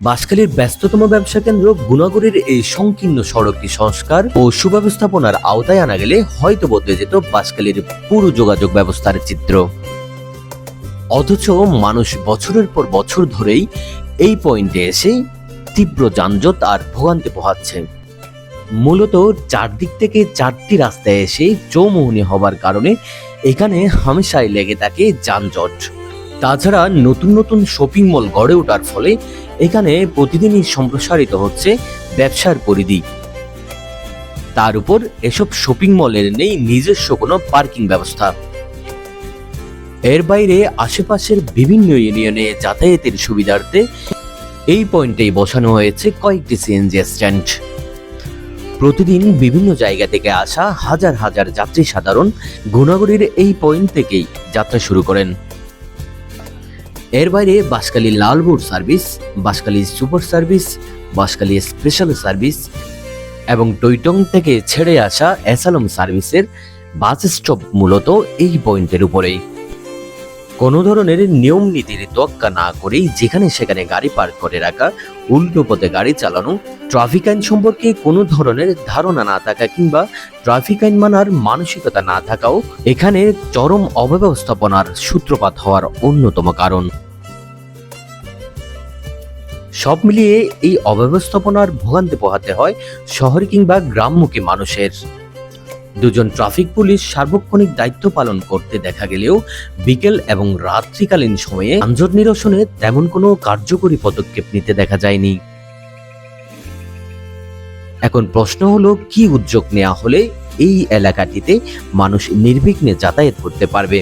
বাঁশখালীর ব্যস্ততম ব্যবসা কেন্দ্র গুণাগড়ের এই সংকীর্ণ সড়কটি সংস্কার ও সুব্যবস্থাপনার আওতায় আনা গেলে হয়তো বদলে যেত বাঁশখালীর পুরো যোগাযোগ ব্যবস্থার চিত্র। অথচ মানুষ বছরের পর বছর ধরেই এই পয়েন্টে এসে তীব্র যানজট আর ভোগান্তি পোহাচ্ছে। মূলত চারদিক থেকে চারটি রাস্তায় এসে চৌমুহনী হবার কারণে এখানে হামেশাই লেগে থাকে যানজট। তাছাড়া নতুন নতুন শপিং মল গড়ে ওঠার ফলে এখানে প্রতিদিনই সম্প্রসারিত হচ্ছে ব্যবসার পরিধি। তার উপর এসব শপিং মলের নেই নিজস্ব কোনো পার্কিং ব্যবস্থা। এর বাইরে আশেপাশের বিভিন্ন ইউনিয়নে যাতায়াতের সুবিধার্থে এই পয়েন্টেই বসানো হয়েছে কয়েকটি সিএনজি স্ট্যান্ড প্রতিদিন বিভিন্ন জায়গা থেকে আসা হাজার হাজার যাত্রী সাধারণ গুণাগড়ির এই পয়েন্ট থেকেই যাত্রা শুরু করেন। এর বাইরে Banshkhali লালবোর্ড service Banshkhali super service, Banshkhali special service এবং টৈটং থেকে ছেড়ে আসা অ্যাসালম সার্ভিসের বাস স্টপ মূলত এই পয়েন্টের উপরেই। কোনো ধরনের নিয়ম নীতির তোয়াক্কা না করেই যেখানে সেখানে গাড়ি পার্ক করে রাখা, উল্টো পথে গাড়ি চালানো, ট্রাফিক আইন সম্পর্কে কোনো ধরনের ধারণা না থাকা কিংবা ট্রাফিক আইন মানার মানসিকতা না থাকাও এখানে চরম অব্যবস্থাপনার সূত্রপাত হওয়ার অন্যতম কারণ। সব মিলিয়ে এই অব্যবস্থাপনার ভোগান্তি পোহাতে হয় শহর কিংবা গ্রামমুখী মানুষের। দুজন ট্রাফিক পুলিশ সার্বক্ষণিক দায়িত্ব পালন করতে দেখা গেলেও বিকেল এবং রাত্রিকালীন সময়ে যানজট নিরসনে তেমন কোনো কার্যকরী পদক্ষেপ নিতে দেখা যায়নি। এখন প্রশ্ন হলো, কি উদ্যোগ নেওয়া হলে এই এলাকাটিতে মানুষ নির্বিঘ্নে যাতায়াত করতে পারবে?